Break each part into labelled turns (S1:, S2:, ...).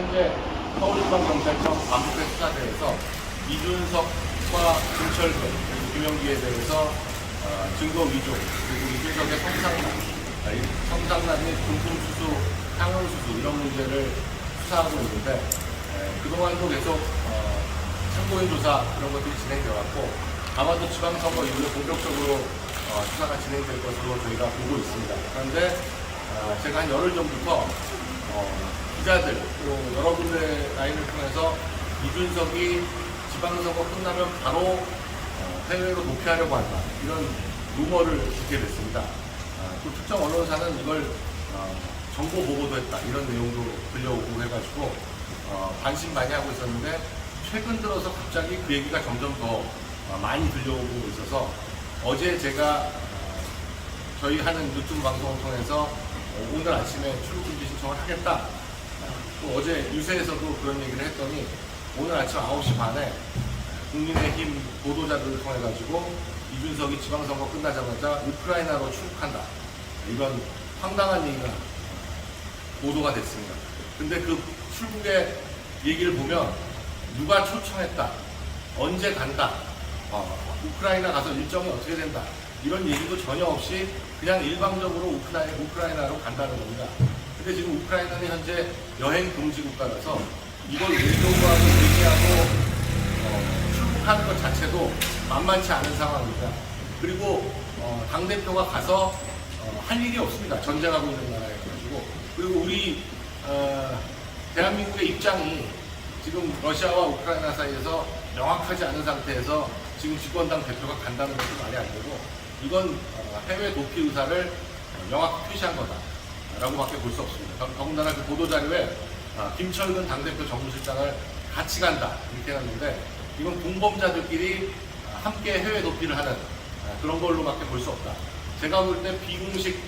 S1: 현재 서울지방경찰청 반부패 수사대에서 이준석과 김철근 그리고 김영기에 대해서 어, 증거 위조 그리고 이준석의 성상납, 아, 이 성상납 및 금품수수, 향응수수 이런 문제를 수사하고 있는데 에, 그동안도 계속 어, 참고인 조사 그런 것들이 진행되어 왔고 아마도 지방선거 이후에 본격적으로 어, 수사가 진행될 것으로 저희가 보고 있습니다. 그런데 어, 제가 한 열흘 전부터 어, 기자들 또 여러 군데 라인을 통해서 이준석이 지방선거 끝나면 바로 어, 해외로 도피하려고 한다 이런 루머를 듣게 됐습니다. 아, 또 특정 언론사는 이걸 어, 정보 보고도 했다 이런 내용도 들려오고 해가지고 어, 관심 많이 하고 있었는데 최근 들어서 갑자기 그 얘기가 점점 더 어, 많이 들려오고 있어서 어제 제가 어, 저희 하는 유튜브 방송을 통해서 어, 오늘 아침에 출국금지 신청을 하겠다. 어, 또 어제 유세에서도 그런 얘기를 했더니 오늘 아침 9시 반에 국민의힘 보도자들을 통해 가지고 이준석이 지방선거 끝나자마자 우크라이나로 출국한다. 이런 황당한 얘기가 보도가 됐습니다. 근데 그 출국의 얘기를 보면 누가 초청했다, 언제 간다, 어, 우크라이나 가서 일정이 어떻게 된다 이런 얘기도 전혀 없이 그냥 일방적으로 우크라이나, 우크라이나로 간다는 겁니다. 근데 지금 우크라이나는 현재 여행 금지 국가라서 이걸 외교부하고 얘기하고 어, 출국하는 것 자체도 만만치 않은 상황입니다. 그리고 어, 당 대표가 가서 어, 할 일이 없습니다. 전쟁하고 있는 나라에 가지고 그리고 우리 어, 대한민국의 입장이 지금 러시아와 우크라이나 사이에서 명확하지 않은 상태에서 지금 집권당 대표가 간다는 것도 말이 안 되고 이건 어, 해외 도피 의사를 어, 명확히 표시한 거다 라고밖에 볼 수 없습니다. 더- 더군다나 그 보도자료에 어, 김철근 당대표 정무실장을 같이 간다 이렇게 해놨는데 이건 공범자들끼리 어, 함께 해외 도피를 하는 어, 그런 걸로밖에 볼 수 없다. 제가 볼 때 비공식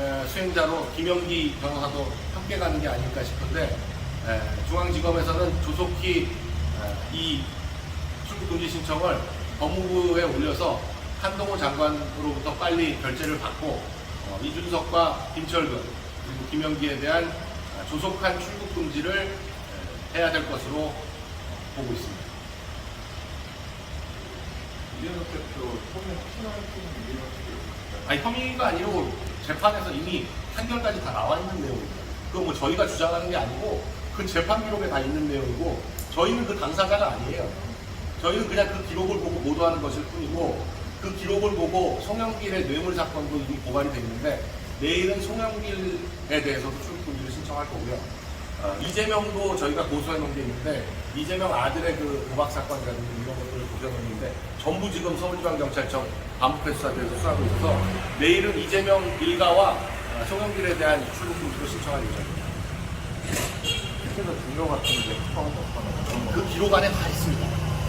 S1: 에, 수행자로 김영기 변호사도 함께 가는 게 아닐까 싶은데 에, 중앙지검에서는 조속히 에, 이 출국금지 신청을 법무부에 올려서 한동호 장관으로부터 빨리 결재를 받고 어, 이준석과 김철근 그리고 김영기에 대한 어, 조속한 출국 금지를 에, 해야 될 것으로 어, 보고 있습니다.
S2: 이재명 대표 처음에 확신할 수 있는 이유가 있을까요?
S1: 아니 혐의가 아니고 재판에서 이미 판결까지 다 나와 있는 내용입니다. 그건 뭐 저희가 주장하는 게 아니고 그 재판 기록에 다 있는 내용이고 저희는 그 당사자가 아니에요. 저희는 그냥 그 기록을 보고 보도하는 것일 뿐이고 그 기록을 보고 송영길의 뇌물 사건도 이미 고발이 됐는데 내일은 송영길에 대해서도 출국금지를 신청할 거고요. 어, 이재명도 저희가 고소해 놓은 게 있는데 이재명 아들의 그 도박 사건이라든지 이런 것들을 고소해 놓는데 전부 지금 서울지방경찰청 반부패 수사대에서 수사하고 있어서 내일은 이재명 일가와 어, 송영길에 대한 출국금지를 신청할 예정입니다.
S2: 실제로 증거 같은 게 처음 없거나. 그
S1: 기록 안에 다 있습니다.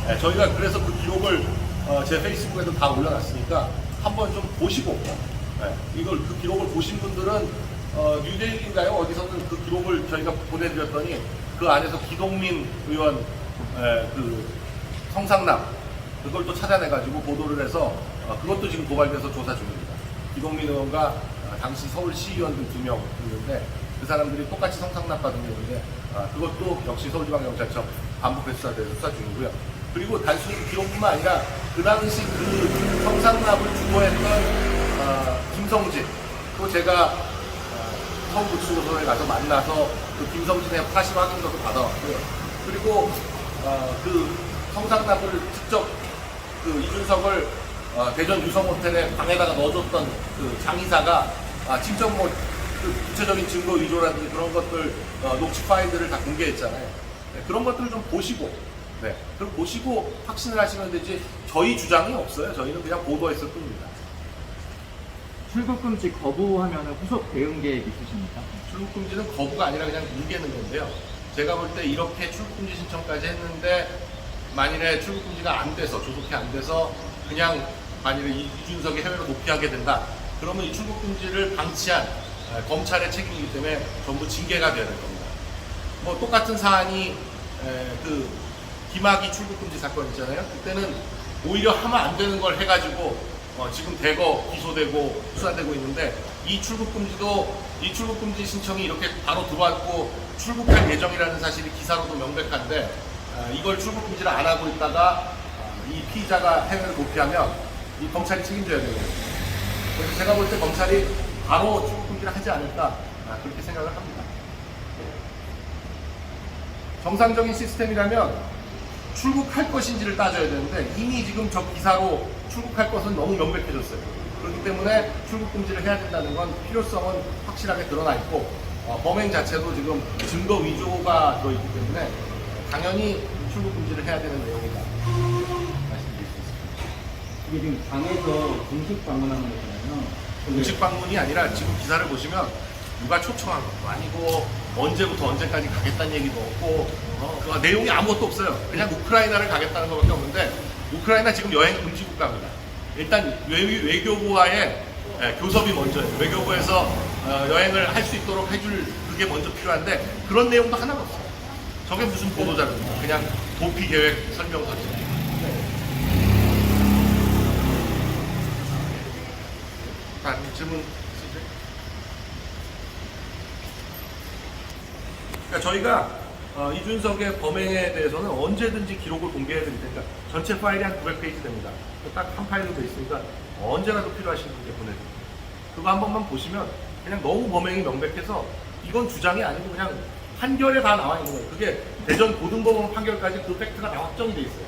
S1: 네, 저희가 그래서 그 기록을 어, 제 페이스북에도 다 올려놨으니까 한번 좀 보시고 네, 이걸 그 기록을 보신 분들은 어, 뉴데일리인가요? 어디서는 그 기록을 저희가 보내드렸더니 그 안에서 기동민 의원 에, 그 성상남 그걸 또 찾아내가지고 보도를 해서 어, 그것도 지금 고발돼서 조사 중입니다. 기동민 의원과 어, 당시 서울시의원들 두 명 있는데 그 사람들이 똑같이 성상납 받은 게 있는데 아, 그것도 역시 서울지방경찰청 반부패 수사대에서 수사 중이고요. 그리고 단순히 기록뿐만 아니라 그 당시 그 성상납을 주도했던 어, 김성진 또 제가 어, 서울구치소에 가서 만나서 그 김성진의 80 확인서도 받아왔고요. 그리고 어, 그 성상납을 직접 그 이준석을 어, 대전 유성 호텔에 방에다가 넣어줬던 그 장의사가 아, 직접 뭐 그 구체적인 증거 위조라든지 그런 것들 어, 녹취 파일들을 다 공개했잖아요. 네, 그런 것들을 좀 보시고 네, 그걸 보시고 확신을 하시면 되지 저희 주장이 없어요. 저희는 그냥 보도했을 뿐입니다.
S3: 출국 금지 거부하면 후속 대응 계획 있으십니까?
S1: 출국 금지는 거부가 아니라 그냥 뭉개는 건데요. 제가 볼 때 이렇게 출국 금지 신청까지 했는데 만일에 출국 금지가 안 돼서 조속히 안 돼서 그냥 만일에 이- 이준석이 해외로 도피하게 된다. 그러면 이 출국 금지를 방치한 에, 검찰의 책임이기 때문에 전부 징계가 되야 될 겁니다. 뭐 똑같은 사안이 에, 그 김학의 출국 금지 사건 있잖아요. 그때는 오히려 하면 안 되는 걸 해가지고 어, 지금 대거 기소되고 수사되고 있는데 이 출국 금지도 이 출국 금지 신청이 이렇게 바로 들어왔고 출국할 예정이라는 사실이 기사로도 명백한데 아, 이걸 출국 금지를 안 하고 있다가 아, 이 피의자가 해외를 도피하면 이 검찰이 책임져야 되거든요. 그래서 제가 볼 때 검찰이 바로 출국 금지를 하지 않을까 아, 그렇게 생각을 합니다. 정상적인 시스템이라면 출국할 것인지를 따져야 되는데 이미 지금 저 기사로 출국할 것은 너무 명백해졌어요. 그렇기 때문에 출국 금지를 해야 된다는 건 필요성은 확실하게 드러나 있고 어, 범행 자체도 지금 증거 위조가 들어있기 때문에 당연히 출국 금지를 해야 되는 내용이다 말씀드릴 수 있습니다.
S3: 이게 지금 당에서 공식 방문하는 거잖아요.
S1: 공식 방문이 아니라 지금 기사를 보시면 누가 초청한 것도 아니고 언제부터 언제까지 가겠다는 얘기도 없고 어, 그 내용이 아무것도 없어요. 그냥 우크라이나를 가겠다는 것밖에 없는데 우크라이나 지금 여행 금지 국가입니다. 일단 외, 외교부와의 예, 교섭이 먼저예요. 외교부에서 어, 여행을 할 수 있도록 해줄 그게 먼저 필요한데 그런 내용도 하나가 없어요. 저게 무슨 보도자료입니까? 그냥 도피 계획 설명서지. 자, 질문? 그러니까 저희가 어, 이준석의 범행에 대해서는 언제든지 기록을 공개해야 됩니다. 그러니까 전체 파일이 한 900페이지 됩니다. 딱 한 파일로 돼 있으니까 언제라도 필요하신 분께 보내드립니다. 그거 한 번만 보시면 그냥 너무 범행이 명백해서 이건 주장이 아니고 그냥 판결에 다 나와 있는 거예요. 그게 대전 고등법원 판결까지 그 팩트가 다 확정이 돼 있어요.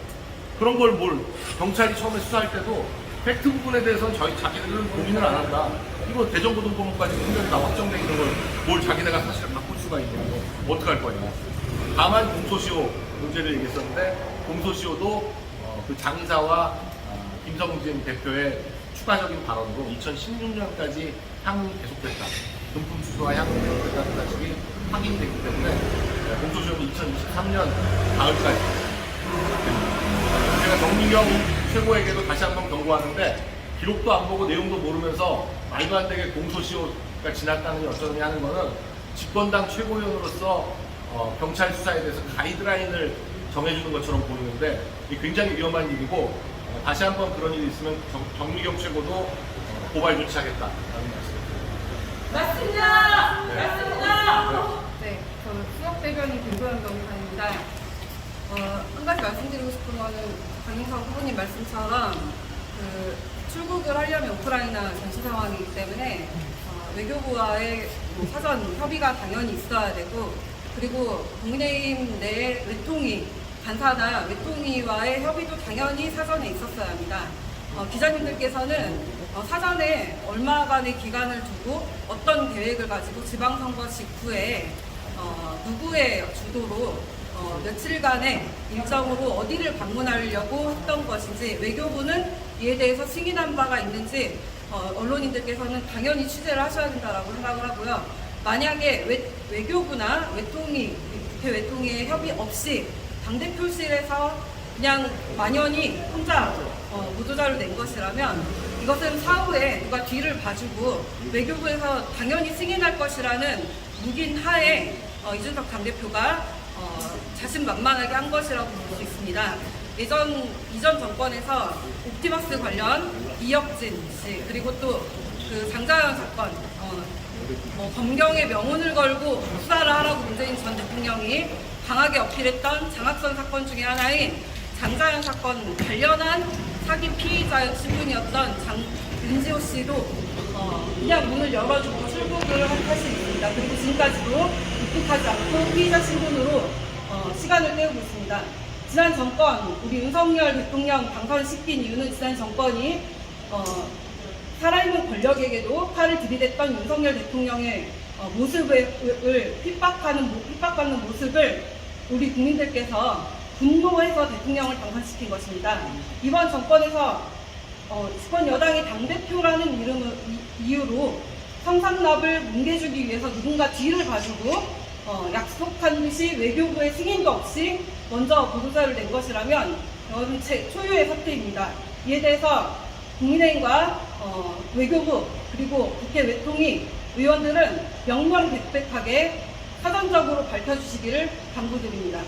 S1: 그런 걸 뭘 경찰이 처음에 수사할 때도 팩트 부분에 대해서는 저희 자기들은 고민을 안 한다. 이거 대전고등법원까지 판결이 다 확정돼 있는 걸 뭘 자기네가 사실을 바꿀 수가 있냐고 어떡할 거냐. 다만 공소시효 문제를 얘기했었는데 공소시효도 어, 그 장의사와 어, 김성진 대표의 추가적인 발언으로 2016년까지 향후 계속됐다. 금품 수수와 향후 계속됐다는 사실이 확인됐기 때문에 네, 공소시효는 2023년 가을까지 제가 정미경 최고에게도 다시 한번 경고하는데 기록도 안 보고 내용도 모르면서 말도 안 되게 공소시효가 지났다느니 어쩌느니 하는 거는 집권당 최고위원으로서 어, 경찰 수사에 대해서 가이드라인을 정해주는 것처럼 보이는데 굉장히 위험한 일이고 어, 다시 한번 그런 일이 있으면 최고도 어, 고발 조치하겠다라는 말씀을
S4: 맞습니다.
S1: 네.
S4: 맞습니다. 네, 저는 수석 대변인 김소연 변호사입니다. 어, 한 가지 말씀드리고 싶은 거는 강인석 후보님 말씀처럼 그 출국을 하려면 우크라이나 전시 상황이기 때문에 어, 외교부와의 뭐 사전 협의가 당연히 있어야 되고 그리고 국민의힘 내 외통위 간사나 외통위와의 협의도 당연히 사전에 있었어야 합니다. 어, 기자님들께서는 어, 사전에 얼마간의 기간을 두고 어떤 계획을 가지고 지방선거 직후에 어, 누구의 주도로 어, 며칠간의 일정으로 어디를 방문하려고 했던 것인지 외교부는 이에 대해서 승인한 바가 있는지 어, 언론인들께서는 당연히 취재를 하셔야 된다라고 생각을 하고요. 만약에 외, 외교부나 외통위, 국회 외통위의 협의 없이 당대표실에서 그냥 만연히 혼자 어, 보도자를 낸 것이라면 이것은 사후에 누가 뒤를 봐주고 외교부에서 당연히 승인할 것이라는 묵인 하에 어, 이준석 당대표가 어, 자신만만하게 한 것이라고 볼 수 있습니다. 예전 이전 정권에서 옵티머스 관련 이혁진 씨 그리고 또 그 장자연 사건 어, 뭐 검경의 명운을 걸고 수사를 하라고 문재인 전 대통령이 강하게 어필했던 장학선 사건 중에 하나인 장자연 사건 관련한 사기 피의자 신분이었던 장 윤지호 씨도 어, 그냥 문을 열어주고 출국을 할 수 있습니다. 그리고 지금까지도 입국하지 않고 피의자 신분으로 어, 시간을 때우고 있습니다. 지난 정권 우리 윤석열 대통령 당선시킨 이유는 지난 정권이 어, 살아있는 권력에게도 팔을 들이댔던 윤석열 대통령의 어, 모습을 핍박하는 모- 핍박받는 모습을 우리 국민들께서 분노해서 대통령을 당선시킨 것입니다. 이번 정권에서 어, 집권 여당의 당대표라는 이름을, 이- 이유로 성상납을 뭉개주기 위해서 누군가 뒤를 봐주고 어, 약속한 듯이 외교부의 승인도 없이 먼저 보도자를 낸 것이라면 제 초유의 사태입니다. 이에 대해서 국민의힘과 어, 외교부 그리고 국회 외통위 의원들은 명명백백하게 사전적으로 밝혀주시기를 당부드립니다.